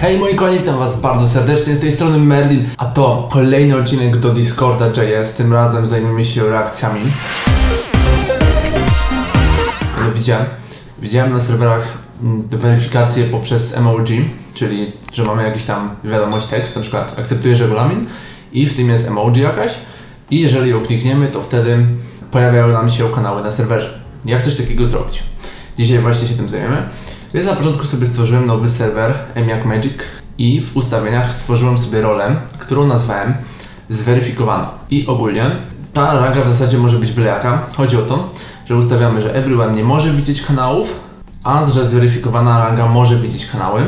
Hej moi kochani, witam was bardzo serdecznie, z tej strony Merlin, a to kolejny odcinek do Discorda JS, tym razem zajmiemy się reakcjami. Ale widziałem, widziałem na serwerach mm, weryfikację poprzez emoji, czyli że mamy jakiś tam wiadomość tekst, na przykład akceptujesz regulamin i w tym jest emoji jakaś i jeżeli ją klikniemy, to wtedy pojawiają nam się kanały na serwerze. Jak coś takiego zrobić? Dzisiaj właśnie się tym zajmiemy. Więc na początku sobie stworzyłem nowy serwer Emiak Magic i w ustawieniach stworzyłem sobie rolę, którą nazwałem zweryfikowana. I ogólnie ta ranga w zasadzie może być byle jaka. Chodzi o to, że ustawiamy, że everyone nie może widzieć kanałów, a że zweryfikowana ranga może widzieć kanały.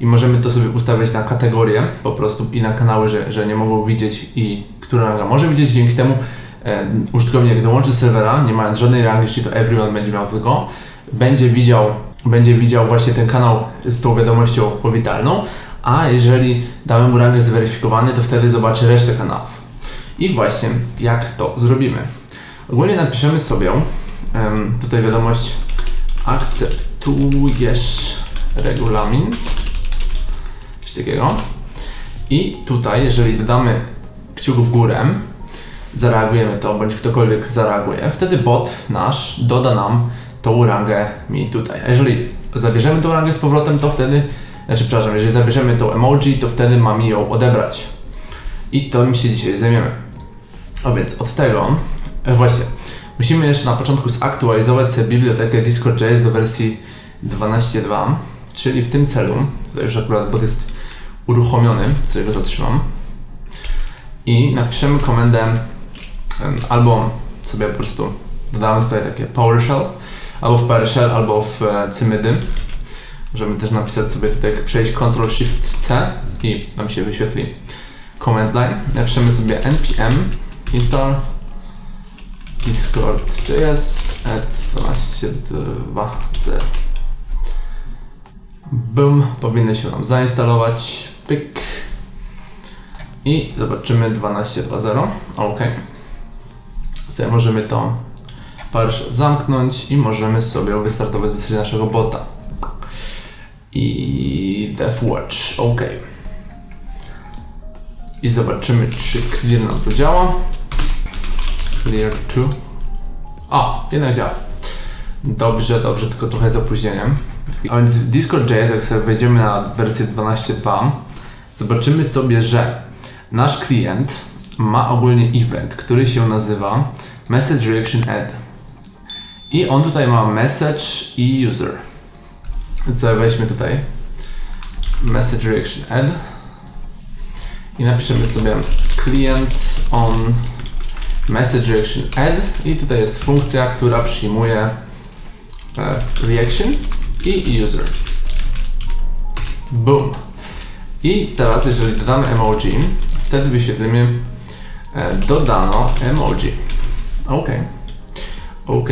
I możemy to sobie ustawiać na kategorie po prostu i na kanały, że, że nie mogą widzieć i która ranga może widzieć. Dzięki temu e, użytkownik dołączy serwera, nie mając żadnej rangi, czyli to everyone będzie miał tylko, będzie widział, będzie widział właśnie ten kanał z tą wiadomością powitalną, a jeżeli damy mu rangę zweryfikowany, to wtedy zobaczy resztę kanałów. I właśnie jak to zrobimy. Ogólnie napiszemy sobie em, tutaj wiadomość akceptujesz regulamin coś takiego. I tutaj, jeżeli dodamy kciuk w górę, zareagujemy to, bądź ktokolwiek zareaguje, wtedy bot nasz doda nam tą rangę mi tutaj. A jeżeli zabierzemy tą rangę z powrotem, to wtedy, znaczy przepraszam, jeżeli zabierzemy tą emoji, to wtedy ma mi ją odebrać. I to mi się dzisiaj zajmiemy. A więc od tego, e, właśnie, musimy jeszcze na początku zaktualizować sobie bibliotekę Discord.js do wersji 12.2, czyli w tym celu, tutaj już akurat bot jest uruchomiony, sobie go zatrzymam i napiszemy komendę albo sobie po prostu dodamy tutaj takie PowerShell, albo w PowerShell, albo w e, Cymydy. Możemy też napisać sobie tutaj, przejść Ctrl Shift C i nam się wyświetli command line. Napiszemy sobie npm install discord.js at 12.2.0 Boom, powinny się nam zainstalować. Pyk. I zobaczymy 12.2.0. OK. Sobie możemy to PowerShell zamknąć i możemy sobie wystartować sesji naszego bota. I DevWatch. OK. I zobaczymy, czy clear nam zadziała. Clear 2. A, jednak działa. Dobrze, dobrze, tylko trochę z opóźnieniem. A więc w Discord.js, jak sobie wejdziemy na wersję 12.2, zobaczymy sobie, że nasz klient ma ogólnie event, który się nazywa Message Reaction Add. I on tutaj ma message i user. Sobie weźmy tutaj Message Reaction Add i napiszemy sobie client on Message Reaction Add i tutaj jest funkcja, która przyjmuje e, reaction i user. Boom. I teraz, jeżeli dodamy emoji, wtedy wyświetlimy e, dodano emoji. OK. OK.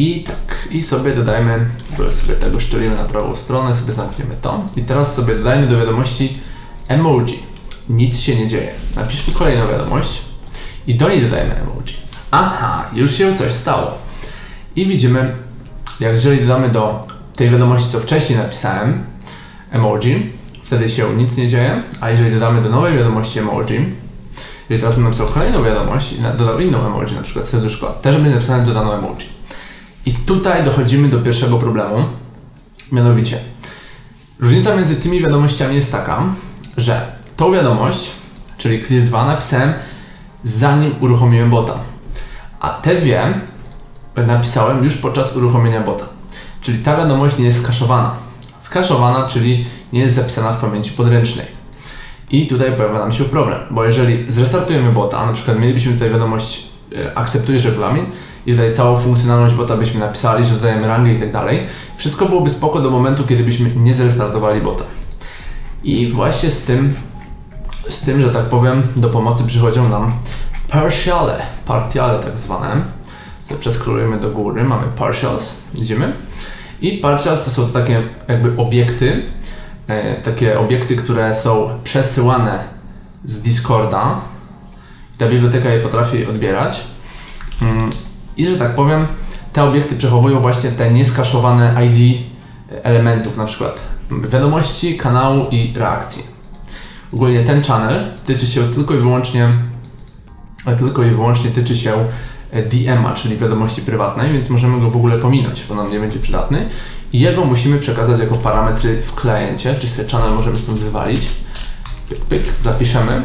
I tak, i sobie dodajmy, ogóle sobie tego szczelimy na prawą stronę, sobie zamkniemy to. I teraz sobie dodajmy do wiadomości emoji. Nic się nie dzieje. Napiszmy kolejną wiadomość i do niej dodajemy emoji. Aha, już się coś stało. I widzimy, jak jeżeli dodamy do tej wiadomości, co wcześniej napisałem, emoji, wtedy się nic nie dzieje, a jeżeli dodamy do nowej wiadomości emoji, jeżeli teraz bym napisał kolejną wiadomość i dodał inną emoji, na przykład serduszko, też będzie napisane dodano emoji. I tutaj dochodzimy do pierwszego problemu, mianowicie różnica między tymi wiadomościami jest taka, że tą wiadomość, czyli clear 2 napisałem zanim uruchomiłem bota, a te dwie napisałem już podczas uruchomienia bota. Czyli ta wiadomość nie jest skaszowana. Skaszowana, czyli nie jest zapisana w pamięci podręcznej. I tutaj pojawia nam się problem, bo jeżeli zrestartujemy bota, na przykład mielibyśmy tutaj wiadomość e, akceptujesz regulamin i tutaj całą funkcjonalność bota byśmy napisali, że dodajemy rangę i tak dalej, wszystko byłoby spoko do momentu, kiedy byśmy nie zrestartowali bota. I właśnie z tym, z tym, że tak powiem, do pomocy przychodzą nam partiale, partiale tak zwane, przeskrolujemy do góry, mamy partials, widzimy? I partials to są takie jakby obiekty, e, takie obiekty, które są przesyłane z Discorda. Ta biblioteka je potrafi odbierać. I że tak powiem, te obiekty przechowują właśnie te nieskaszowane ID elementów, na przykład wiadomości, kanału i reakcji. Ogólnie ten channel tyczy się tylko i wyłącznie tylko i wyłącznie tyczy się DM-a, czyli wiadomości prywatnej, więc możemy go w ogóle pominąć, bo nam nie będzie przydatny. I jego musimy przekazać jako parametry w kliencie, czyli sobie channel możemy stąd wywalić. Pyk, pyk, zapiszemy.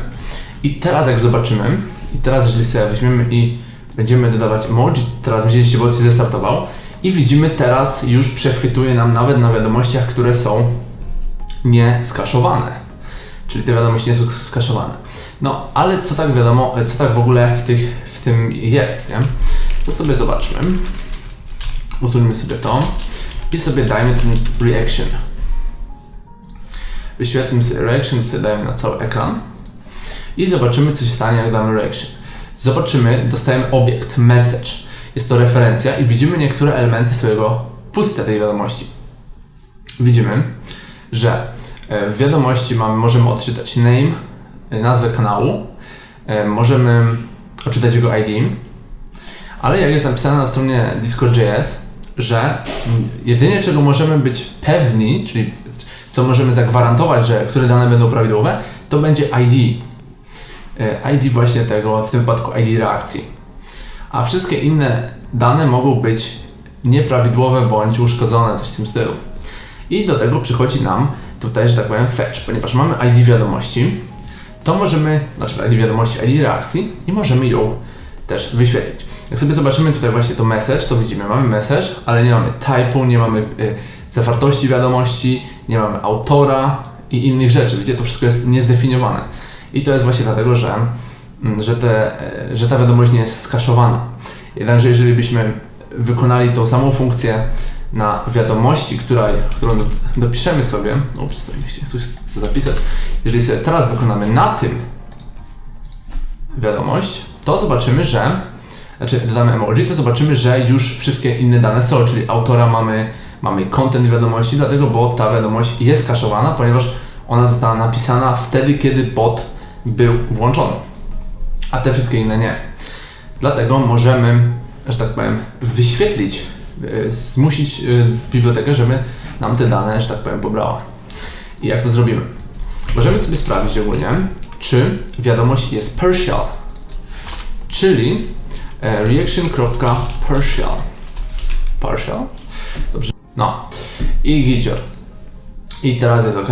I teraz jak zobaczymy, i teraz jeżeli sobie weźmiemy i będziemy dodawać emoji, teraz widzieliście, bo się zestartował i widzimy teraz już przechwytuje nam nawet na wiadomościach, które są nieskaszowane. Czyli te wiadomości nie są skaszowane. No, ale co tak wiadomo, co tak w ogóle w, tych, w tym jest, nie? To sobie zobaczmy. Usuńmy sobie to i sobie dajmy ten reaction. Wyświetlmy sobie reaction, sobie dajmy na cały ekran i zobaczymy, co się stanie, jak damy reaction. Zobaczymy, dostajemy obiekt, message. Jest to referencja i widzimy niektóre elementy swojego puste tej wiadomości. Widzimy, że e, w wiadomości mamy, możemy odczytać name, e, nazwę kanału, e, możemy odczytać jego ID, ale jak jest napisane na stronie Discord.js, że jedynie czego możemy być pewni, czyli co możemy zagwarantować, że które dane będą prawidłowe, to będzie ID. ID właśnie tego, w tym wypadku ID reakcji. A wszystkie inne dane mogą być nieprawidłowe bądź uszkodzone, coś w tym stylu. I do tego przychodzi nam tutaj, że tak powiem, fetch, ponieważ mamy ID wiadomości, to możemy, znaczy ID wiadomości, ID reakcji i możemy ją też wyświetlić. Jak sobie zobaczymy tutaj właśnie to message, to widzimy, mamy message, ale nie mamy typu, nie mamy y, zawartości wiadomości, nie mamy autora i innych rzeczy. Widzicie, to wszystko jest niezdefiniowane. I to jest właśnie dlatego, że, mm, że, te, e, że ta wiadomość nie jest skaszowana. Jednakże jeżeli byśmy wykonali tą samą funkcję na wiadomości, która, którą dopiszemy sobie, ups, nie chcę coś zapisać, jeżeli sobie teraz wykonamy na tym wiadomość, to zobaczymy, że znaczy dodamy emoji, to zobaczymy, że już wszystkie inne dane są, czyli autora mamy, mamy content wiadomości, dlatego, bo ta wiadomość jest kaszowana, ponieważ ona została napisana wtedy, kiedy bot był włączony, a te wszystkie inne nie. Dlatego możemy, że tak powiem, wyświetlić, e, zmusić e, bibliotekę, żeby nam te dane, że tak powiem, pobrała. I jak to zrobimy? Możemy sobie sprawdzić ogólnie, czy wiadomość jest partial, czyli e, reaction.partial. Partial? Dobrze. No. I gicior. I teraz jest ok.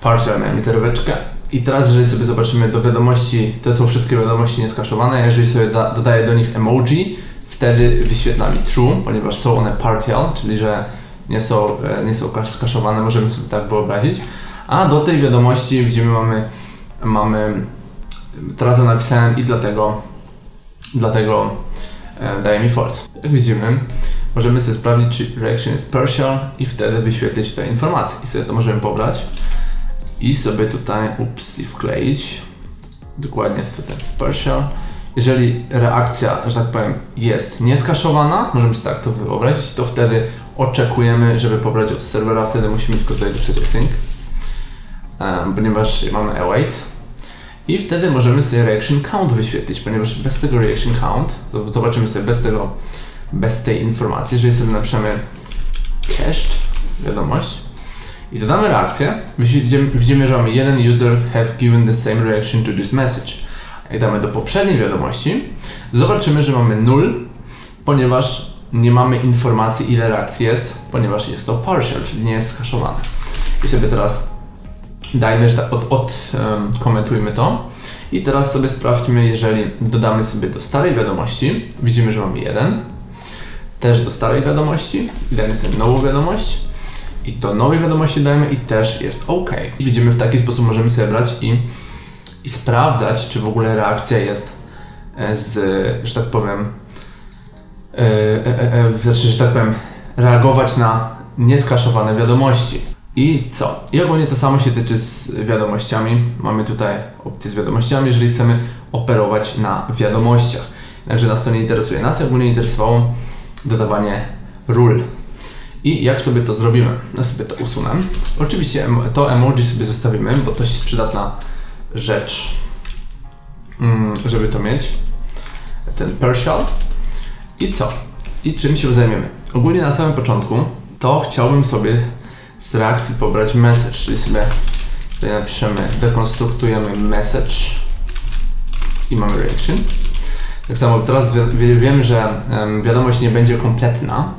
Partial miałem literóweczkę. I teraz, jeżeli sobie zobaczymy do wiadomości, to są wszystkie wiadomości nieskaszowane, jeżeli sobie da, dodaję do nich emoji, wtedy wyświetla mi true, ponieważ są one partial, czyli że nie są, e, nie są skaszowane, możemy sobie tak wyobrazić. A do tej wiadomości widzimy mamy, mamy teraz ją napisałem i dlatego, dlatego e, daje mi false. Jak widzimy, możemy sobie sprawdzić, czy reaction jest partial i wtedy wyświetlić tutaj informację i sobie to możemy pobrać i sobie tutaj ups, wkleić dokładnie w, tutaj, w partial. Jeżeli reakcja, że tak powiem, jest nieskaszowana, możemy sobie tak to wyobrazić, to wtedy oczekujemy, żeby pobrać od serwera, wtedy musimy tylko tutaj dopisać async, um, ponieważ mamy await i wtedy możemy sobie reaction count wyświetlić, ponieważ bez tego reaction count, zobaczymy sobie bez tego, bez tej informacji, jeżeli sobie napiszemy cached wiadomość, i dodamy reakcję, widzimy, widzimy, że mamy jeden user have given the same reaction to this message. Jak damy do poprzedniej wiadomości, zobaczymy, że mamy 0, ponieważ nie mamy informacji ile reakcji jest, ponieważ jest to partial, czyli nie jest skaszowane. I sobie teraz dajmy, że od, od um, komentujmy to. I teraz sobie sprawdźmy, jeżeli dodamy sobie do starej wiadomości, widzimy, że mamy 1, też do starej wiadomości, i dajmy sobie nową wiadomość, i do nowej wiadomości dajemy i też jest OK. I widzimy, w taki sposób możemy sobie brać i, i sprawdzać, czy w ogóle reakcja jest e, z, że tak powiem, e, e, znaczy, że tak powiem, reagować na nieskaszowane wiadomości. I co? I ogólnie to samo się tyczy z wiadomościami. Mamy tutaj opcję z wiadomościami, jeżeli chcemy operować na wiadomościach. Także nas to nie interesuje. Nas ogólnie interesowało dodawanie ról i jak sobie to zrobimy? Ja sobie to usunę. Oczywiście to emoji sobie zostawimy, bo to jest przydatna rzecz, mm, żeby to mieć. Ten partial. I co? I czym się zajmiemy? Ogólnie na samym początku to chciałbym sobie z reakcji pobrać message, czyli sobie tutaj napiszemy, dekonstruktujemy message i mamy reaction. Tak samo teraz wi wiem, że wiadomość nie będzie kompletna,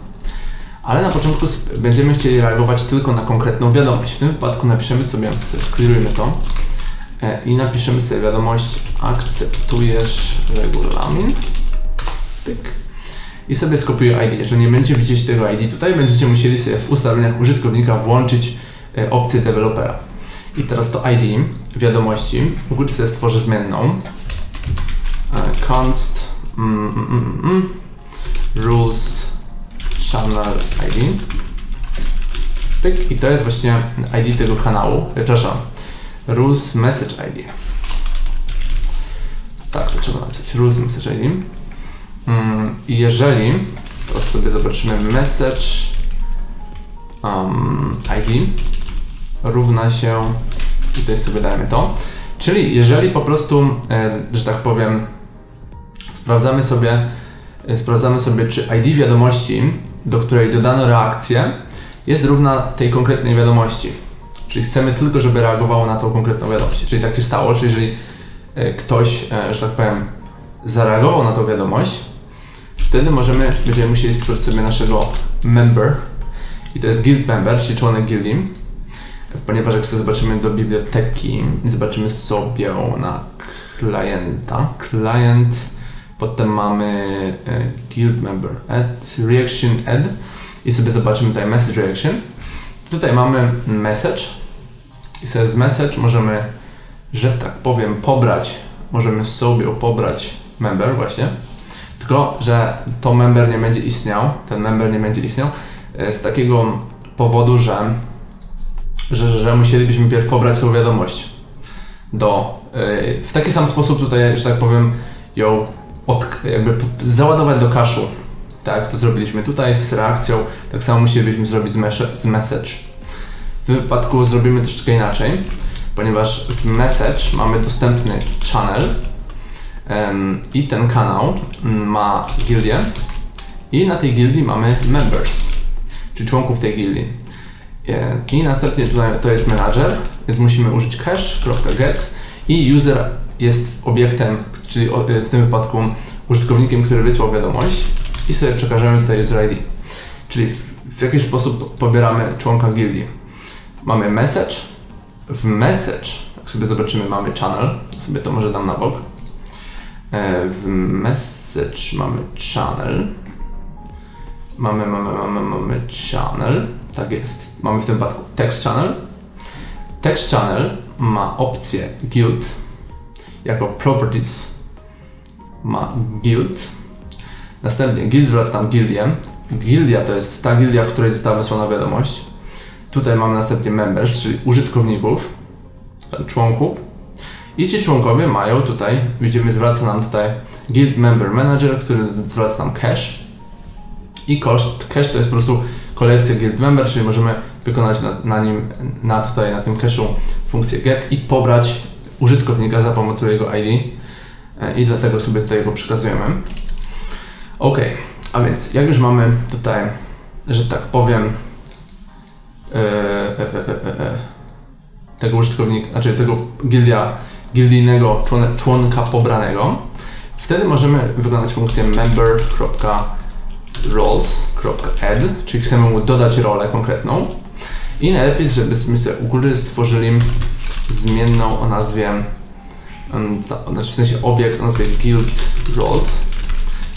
ale na początku będziemy chcieli reagować tylko na konkretną wiadomość. W tym wypadku napiszemy sobie, sklirujmy to e, i napiszemy sobie wiadomość akceptujesz regulamin. Pyk. I sobie skopiuję ID. Jeżeli nie będziecie widzieć tego ID tutaj, będziecie musieli sobie w ustawieniach użytkownika włączyć e, opcję dewelopera. I teraz to ID wiadomości w górze sobie stworzę zmienną e, const mm, mm, mm, mm rules channel ID. Pyk, i to jest właśnie ID tego kanału. Przepraszam, rules message ID. Tak, to trzeba napisać rules message ID. Mm, I jeżeli, teraz sobie zobaczymy message um, ID równa się, i tutaj sobie dajemy to, czyli jeżeli po prostu, e, że tak powiem, sprawdzamy sobie, e, sprawdzamy sobie, czy ID wiadomości, do której dodano reakcję, jest równa tej konkretnej wiadomości. Czyli chcemy tylko, żeby reagowało na tą konkretną wiadomość. Czyli tak się stało, że jeżeli e, ktoś, że tak powiem, zareagował na tą wiadomość, wtedy możemy, będziemy musieli stworzyć sobie naszego member i to jest guild member, czyli członek gildii ponieważ jak sobie zobaczymy do biblioteki zobaczymy sobie na klienta, client, potem mamy e, guild member, add, reaction add. I sobie zobaczymy tutaj message reaction. Tutaj mamy message. I sobie z message możemy, że tak powiem, pobrać, możemy sobie pobrać member właśnie, tylko, że to member nie będzie istniał, ten member nie będzie istniał e, z takiego powodu, że że, że, że musielibyśmy pierw pobrać tą wiadomość do, yy, w taki sam sposób tutaj, że tak powiem, ją od, jakby załadować do kaszu. Tak, to zrobiliśmy tutaj z reakcją, tak samo musielibyśmy zrobić z, z message. W wypadku zrobimy troszeczkę inaczej, ponieważ w message mamy dostępny channel um, i ten kanał ma gildię i na tej gildii mamy members, czyli członków tej gildii. I następnie tutaj to jest manager, więc musimy użyć cache.get i user jest obiektem, czyli w tym wypadku użytkownikiem, który wysłał wiadomość i sobie przekażemy tutaj user ID. Czyli w, w jakiś sposób pobieramy członka gildii. Mamy message, w message, jak sobie zobaczymy, mamy channel, sobie to może dam na bok. E, w message mamy channel, mamy, mamy, mamy, mamy channel, tak jest. Mamy w tym wypadku text channel. Text channel ma opcję guild jako properties ma guild. Następnie guild zwraca tam gildię. Gildia to jest ta gildia, w której została wysłana wiadomość. Tutaj mamy następnie members, czyli użytkowników, członków. I ci członkowie mają tutaj, widzimy, zwraca nam tutaj guild member manager, który zwraca nam cache i koszt. Cache to jest po prostu kolekcja guild member, czyli możemy wykonać na, na nim, na tutaj, na tym cache'u funkcję get i pobrać użytkownika za pomocą jego ID e, i dlatego sobie tutaj go przekazujemy. Ok, a więc jak już mamy tutaj, że tak powiem, e, e, tego użytkownika, znaczy tego gildia, gildijnego członka pobranego, wtedy możemy wykonać funkcję member.get roles.add, czyli chcemy mu dodać rolę konkretną i najlepiej, żebyśmy sobie u góry stworzyli zmienną o nazwie, znaczy w sensie obiekt o nazwie guild roles,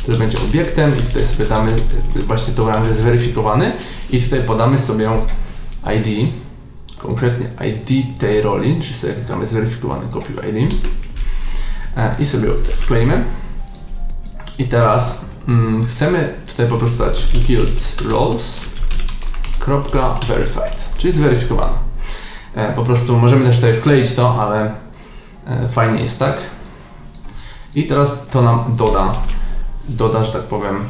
który będzie obiektem i tutaj sobie damy y, właśnie tą rangę zweryfikowany i tutaj podamy sobie ID, konkretnie ID tej roli, czyli sobie klikamy zweryfikowany copy ID e, i sobie wkleimy. I teraz mm, chcemy tutaj po prostu dać guild roles.verified, czyli zweryfikowano. E, po prostu możemy też tutaj wkleić to, ale e, fajnie jest tak. I teraz to nam doda, doda, że tak powiem,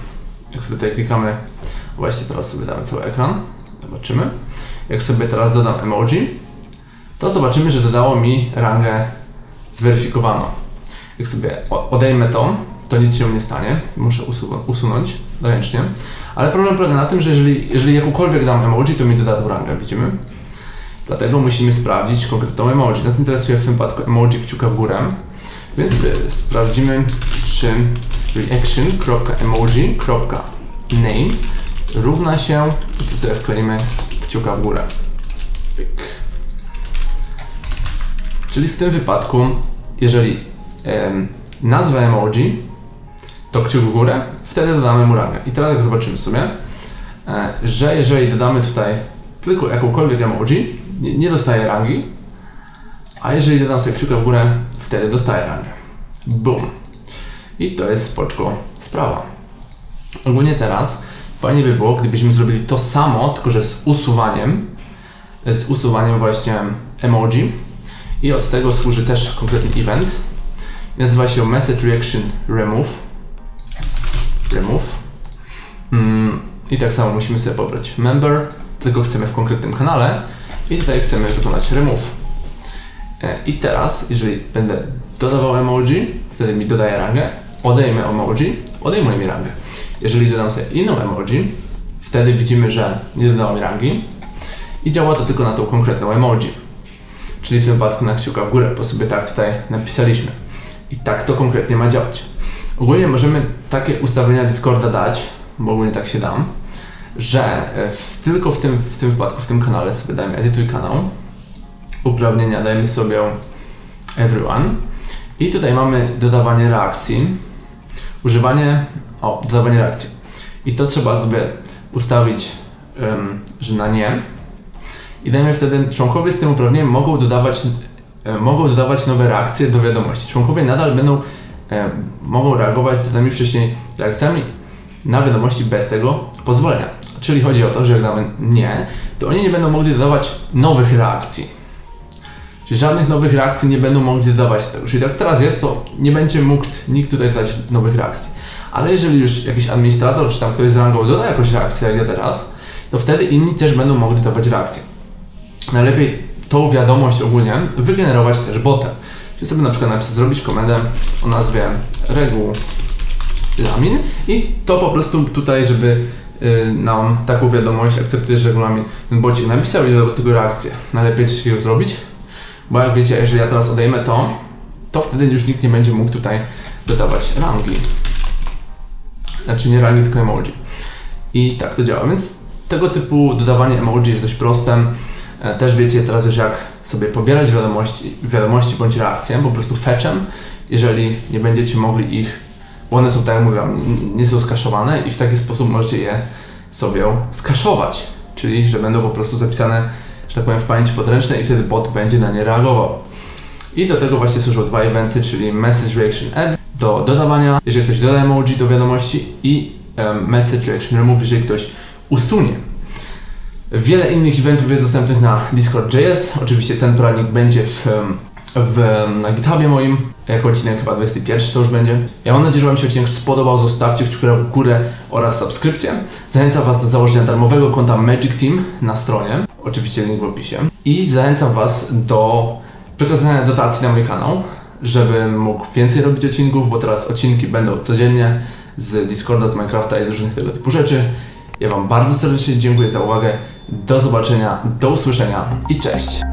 jak sobie tutaj klikamy, właśnie teraz sobie damy cały ekran, zobaczymy. Jak sobie teraz dodam emoji, to zobaczymy, że dodało mi rangę zweryfikowano. Jak sobie odejmę to, to nic się nie stanie, muszę usunąć ręcznie, Ale problem polega na tym, że jeżeli, jeżeli jakąkolwiek dam emoji, to mi doda tą rangę, widzimy? Dlatego musimy sprawdzić konkretną emoji. Nas interesuje w tym wypadku emoji kciuka w górę, więc y, sprawdzimy, czy reaction.emoji.name równa się, to sobie wkleimy kciuka w górę. Czyli w tym wypadku, jeżeli em, nazwa emoji to kciuk w górę, wtedy dodamy rangę. I teraz jak zobaczymy sobie, e, że jeżeli dodamy tutaj tylko jakąkolwiek emoji, nie, nie dostaje rangi, a jeżeli dodam sobie kciuka w górę, wtedy dostaje rangę. Boom. I to jest spoczko sprawa. Ogólnie teraz fajnie by było, gdybyśmy zrobili to samo, tylko że z usuwaniem, z usuwaniem właśnie emoji. I od tego służy też konkretny event. Nazywa się Message Reaction Remove. Remove. Mm, I tak samo musimy sobie pobrać member, tylko chcemy w konkretnym kanale i tutaj chcemy wykonać remove. E, I teraz, jeżeli będę dodawał emoji, wtedy mi dodaje rangę, odejmę emoji, odejmuje mi rangę. Jeżeli dodam sobie inną emoji, wtedy widzimy, że nie dodało mi rangi i działa to tylko na tą konkretną emoji. Czyli w tym wypadku na kciuka w górę, bo sobie tak tutaj napisaliśmy. I tak to konkretnie ma działać. Ogólnie możemy takie ustawienia Discorda dać, bo ogólnie tak się dam, że e, w, tylko w tym, w tym wypadku, w tym kanale sobie dajemy edytuj kanał, uprawnienia dajemy sobie everyone i tutaj mamy dodawanie reakcji, używanie, o, dodawanie reakcji. I to trzeba sobie ustawić, em, że na nie. I dajmy wtedy, członkowie z tym uprawnieniem mogą dodawać, e, mogą dodawać nowe reakcje do wiadomości. Członkowie nadal będą, e, mogą reagować z danymi wcześniej reakcjami na wiadomości bez tego pozwolenia. Czyli chodzi o to, że jak damy nie, to oni nie będą mogli dodawać nowych reakcji. Czyli żadnych nowych reakcji nie będą mogli dodawać do tego. Czyli tak teraz jest, to nie będzie mógł nikt tutaj dodać nowych reakcji. Ale jeżeli już jakiś administrator, czy tam ktoś z rangą doda jakąś reakcję, jak ja teraz, to wtedy inni też będą mogli dawać reakcje. Najlepiej tą wiadomość ogólnie wygenerować też botem. Czyli sobie na przykład napisać, zrobić komendę o nazwie regulamin i to po prostu tutaj, żeby y, nam taką wiadomość akceptujesz regulamin, ten bocik napisał i do tego reakcję. Najlepiej takiego zrobić, bo jak wiecie, jeżeli ja teraz odejmę to, to wtedy już nikt nie będzie mógł tutaj dodawać rangi. Znaczy nie rangi, tylko emoji. I tak to działa, więc tego typu dodawanie emoji jest dość proste. E, Też wiecie teraz już jak sobie pobierać wiadomości, wiadomości bądź reakcje, po prostu fetchem, jeżeli nie będziecie mogli ich, bo one są tak jak mówiłam, nie są skaszowane i w taki sposób możecie je sobie skaszować, czyli że będą po prostu zapisane, że tak powiem, w pamięci podręcznej i wtedy bot będzie na nie reagował. I do tego właśnie służą dwa eventy, czyli Message Reaction Add do dodawania, jeżeli ktoś doda emoji do wiadomości i em, Message Reaction Remove, jeżeli ktoś usunie. Wiele innych eventów jest dostępnych na Discord.js. Oczywiście ten poradnik będzie w, w, na GitHubie moim, jako odcinek chyba 21 to już będzie. Ja mam nadzieję, że Wam się odcinek spodobał. Zostawcie kciuka w górę oraz subskrypcję. Zachęcam Was do założenia darmowego konta Magic Team na stronie. Oczywiście link w opisie. I zachęcam Was do przekazania dotacji na mój kanał, żebym mógł więcej robić odcinków, bo teraz odcinki będą codziennie z Discorda, z Minecrafta i z różnych tego typu rzeczy. Ja Wam bardzo serdecznie dziękuję za uwagę. Do zobaczenia, do usłyszenia i cześć!